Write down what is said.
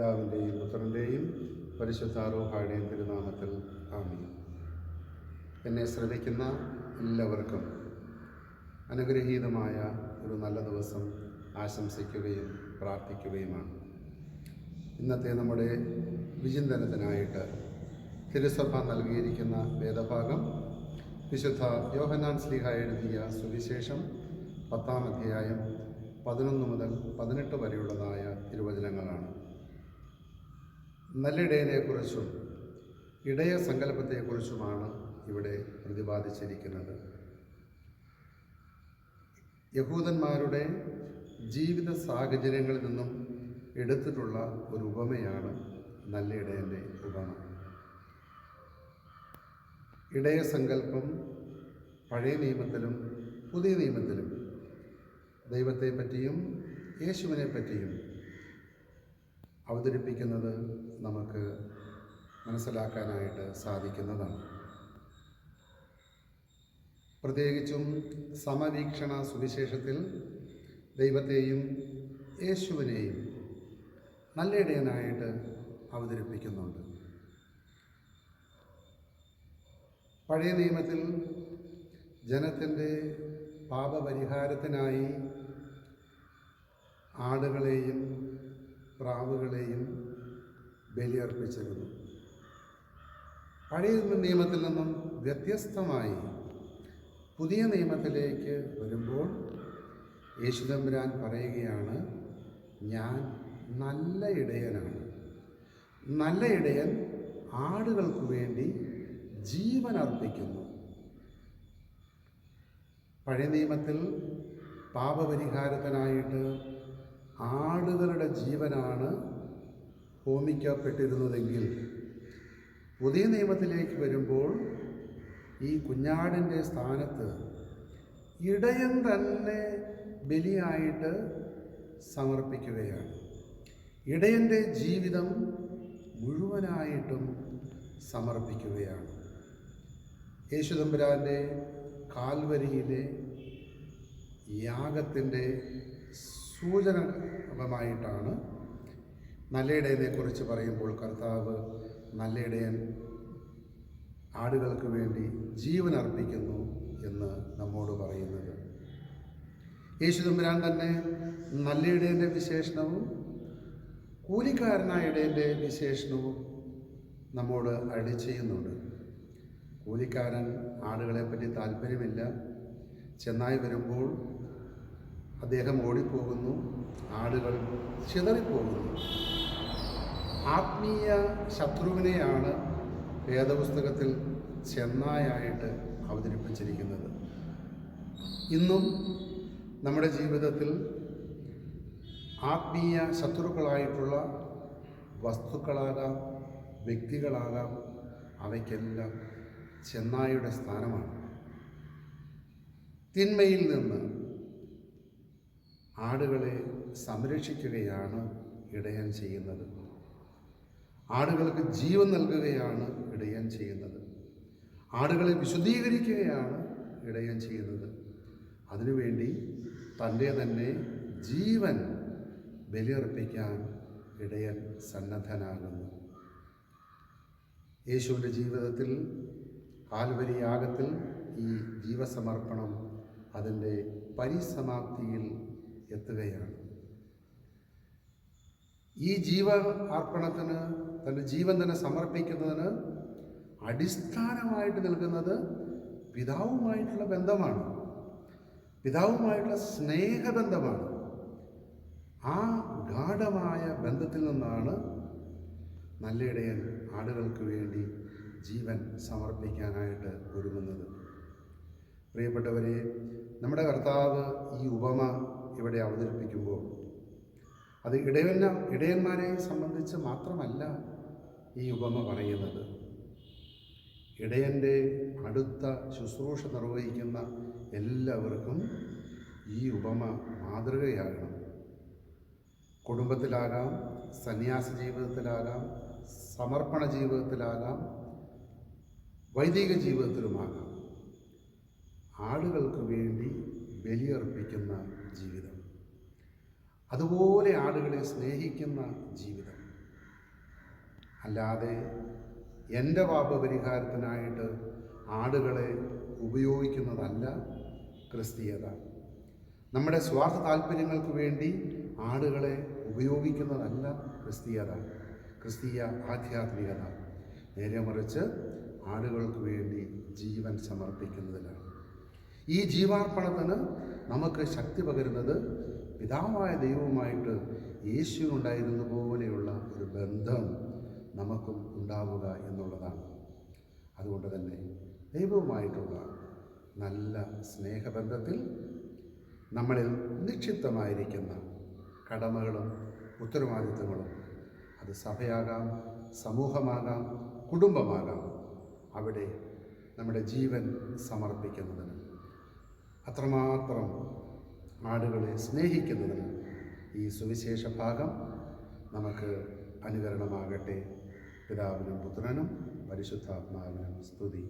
പിതാവിന്റെയും പുത്രന്റെയും പരിശുദ്ധാരോഹായുടെയും തിരുനാമത്തിൽ ആമീൻ. എന്നെ ശ്രദ്ധിക്കുന്ന എല്ലാവർക്കും അനുഗ്രഹീതമായ ഒരു നല്ല ദിവസം ആശംസിക്കുകയും പ്രാർത്ഥിക്കുകയുമാണ്. ഇന്നത്തെ നമ്മുടെ വിചിന്തനത്തിനായിട്ട് തിരുസഭ നൽകിയിരിക്കുന്ന വേദഭാഗം വിശുദ്ധ യോഹനാൻ സ്ലീഹ എഴുതിയ സുവിശേഷം പത്താം അധ്യായം പതിനൊന്ന് മുതൽ പതിനെട്ട് വരെയുള്ളതായ തിരുവചനങ്ങളാണ്. നല്ലിടയനെക്കുറിച്ചും ഇടയ സങ്കല്പത്തെക്കുറിച്ചുമാണ് ഇവിടെ പ്രതിപാദിച്ചിരിക്കുന്നത്. യഹൂദന്മാരുടെ ജീവിത സാഹചര്യങ്ങളിൽ നിന്നും എടുത്തിട്ടുള്ള ഒരു ഉപമയാണ് നല്ല ഇടയന്റെ ഉപമ. ഇടയ ഇടയസങ്കല്പം പഴയ നിയമത്തിലും പുതിയ നിയമത്തിലും ദൈവത്തെ പറ്റിയും യേശുവിനെ പറ്റിയും അവതരിപ്പിക്കുന്നത് നമുക്ക് മനസ്സിലാക്കാനായിട്ട് സാധിക്കുന്നതാണ്. പ്രത്യേകിച്ചും സമവീക്ഷണ സുവിശേഷത്തിൽ ദൈവത്തെയും യേശുവിനെയും നല്ലയിടയനായിട്ട് അവതരിപ്പിക്കുന്നുണ്ട്. പഴയ നിയമത്തിൽ ജനത്തിന്റെ പാപപരിഹാരത്തിനായി ആടുകളെയും പ്രാവുകളെയും ബലിയർപ്പിച്ചിരുന്നു. പഴയ നിയമത്തിൽ നിന്നും വ്യത്യസ്തമായി പുതിയ നിയമത്തിലേക്ക് വരുമ്പോൾ യേശുദമ്പുരാൻ പറയുകയാണ് ഞാൻ നല്ല ഇടയനാണ്. നല്ല ഇടയൻ ആടുകൾക്ക് വേണ്ടി ജീവൻ അർപ്പിക്കുന്നു. പഴയ നിയമത്തിൽ പാപപരിഹാരത്തിനായിട്ട് ആടുകളുടെ ജീവനാണ് ഹോമിക്കപ്പെട്ടിരുന്നതെങ്കിൽ പുതിയ നിയമത്തിലേക്ക് വരുമ്പോൾ ഈ കുഞ്ഞാടിന്റെ സ്ഥാനത്ത് ഇടയൻ തന്നെ ബലിയായിട്ട് സമർപ്പിക്കുകയാണ്. ഇടയന്റെ ജീവിതം മുഴുവനായിട്ടും സമർപ്പിക്കുകയാണ്. യേശുദമ്പുരാന്റെ കാൽവരിയിലെ യാഗത്തിന്റെ സൂചനമായിട്ടാണ് നല്ലയിടയനെക്കുറിച്ച് പറയുമ്പോൾ കർത്താവ് നല്ലയിടയൻ ആടുകൾക്ക് വേണ്ടി ജീവൻ അർപ്പിക്കുന്നു എന്ന് നമ്മോട് പറയുന്നത്. യേശുദമ്പുരാൻ തന്നെ നല്ലയിടേന്റെ വിശേഷണവും കൂലിക്കാരനായ ഇടേന്റെ വിശേഷണവും നമ്മോട് അടി ചെയ്യുന്നുണ്ട്. കൂലിക്കാരൻ ആടുകളെപ്പറ്റി താല്പര്യമില്ല. ചെന്നായി വരുമ്പോൾ അദ്ദേഹം ഓടിപ്പോകുന്നു ആടുകൾ ചിതറിപ്പോകുന്നു. ആത്മീയ ശത്രുവിനെയാണ് വേദപുസ്തകത്തിൽ ചെന്നായായിട്ട് അവതരിപ്പിച്ചിരിക്കുന്നത്. ഇന്നും നമ്മുടെ ജീവിതത്തിൽ ആത്മീയ ശത്രുക്കളായിട്ടുള്ള വസ്തുക്കളാകാം വ്യക്തികളാകാം അവയ്ക്കെല്ലാം ചെന്നായുടെ സ്ഥാനമാണ്. തിന്മയിൽ നിന്ന് ആടുകളെ സംരക്ഷിക്കുകയാണ് ഇടയൻ ചെയ്യുന്നത്. ആടുകൾക്ക് ജീവൻ നൽകുകയാണ് ഇടയൻ ചെയ്യുന്നത്. ആടുകളെ വിശുദ്ധീകരിക്കുകയാണ് ഇടയൻ ചെയ്യുന്നത്. അതിനുവേണ്ടി തന്റെ തന്നെ ജീവൻ ബലിയർപ്പിക്കാൻ ഇടയൻ സന്നദ്ധനാകുന്നു. യേശുവിന്റെ ജീവിതത്തിൽ കാൽവരി യാഗത്തിൽ ഈ ജീവസമർപ്പണം അതിന്റെ പരിസമാപ്തിയിൽ എത്തുകയാണ്. ഈ ജീവ അർപ്പണത്തിന് തന്റെ ജീവൻ തന്നെ സമർപ്പിക്കുന്നതിന് അടിസ്ഥാനമായിട്ട് നിൽക്കുന്നത് പിതാവുമായിട്ടുള്ള ബന്ധമാണ്. പിതാവുമായിട്ടുള്ള സ്നേഹബന്ധമാണ്. ആ ഗാഠമായ ബന്ധത്തിൽ നിന്നാണ് നല്ലയിടയൻ ആടുകൾക്ക് വേണ്ടി ജീവൻ സമർപ്പിക്കാനായിട്ട് ഒരുങ്ങുന്നത്. പ്രിയപ്പെട്ടവരെ നമ്മുടെ കർത്താവ് ഈ ഉപമ ഇവിടെ അവതരിപ്പിക്കുമ്പോൾ അത് ഇടയന ഇടയന്മാരെ സംബന്ധിച്ച് മാത്രമല്ല ഈ ഉപമ പറയുന്നത്. ഇടയന്റെ അടുത്ത ശുശ്രൂഷ നിർവഹിക്കുന്ന എല്ലാവർക്കും ഈ ഉപമ മാതൃകയാകണം. കുടുംബത്തിലാകാം സന്യാസ ജീവിതത്തിലാകാം സമർപ്പണ ജീവിതത്തിലാകാം വൈദിക ജീവിതത്തിലുമാകാം. ആളുകൾക്ക് വേണ്ടി ബലിയർപ്പിക്കുന്ന ജീവിതം. അതുപോലെ ആളുകളെ സ്നേഹിക്കുന്ന ജീവിതം. അല്ലാതെ എന്റെ പാപപരിഹാരത്തിനായിട്ട് ആളുകളെ ഉപയോഗിക്കുന്നതല്ല ക്രിസ്തീയത. നമ്മുടെ സ്വാർത്ഥ താല്പര്യങ്ങൾക്ക് വേണ്ടി ആളുകളെ ഉപയോഗിക്കുന്നതല്ല ക്രിസ്തീയത. ക്രിസ്തീയ ആധ്യാത്മികത. നേരെ മറിച്ച് ആളുകൾക്ക് വേണ്ടി ജീവൻ സമർപ്പിക്കുന്നതിലാണ്. ഈ ജീവാർപ്പണത്തിന് നമുക്ക് ശക്തി പകരുന്നത് പിതാവായ ദൈവവുമായിട്ട് യേശുവിനുണ്ടായിരുന്ന പോലെയുള്ള ഒരു ബന്ധം നമുക്കും ഉണ്ടാവുക എന്നുള്ളതാണ്. അതുകൊണ്ട് തന്നെ ദൈവവുമായിട്ടുള്ള നല്ല സ്നേഹബന്ധത്തിൽ നമ്മളിൽ നിക്ഷിപ്തമായിരിക്കുന്ന കടമകളും ഉത്തരവാദിത്തങ്ങളും അത് സഭയാകാം സമൂഹമാകാം കുടുംബമാകാം. അവിടെ നമ്മുടെ ജീവൻ സമർപ്പിക്കുന്നതിന് അത്രമാത്രം ആടുകളെ സ്നേഹിക്കുന്നതിന് ഈ സുവിശേഷ ഭാഗം നമുക്ക് അനുകരണമാകട്ടെ. പിതാവിനും പുത്രനും പരിശുദ്ധാത്മാവിനും സ്തുതി.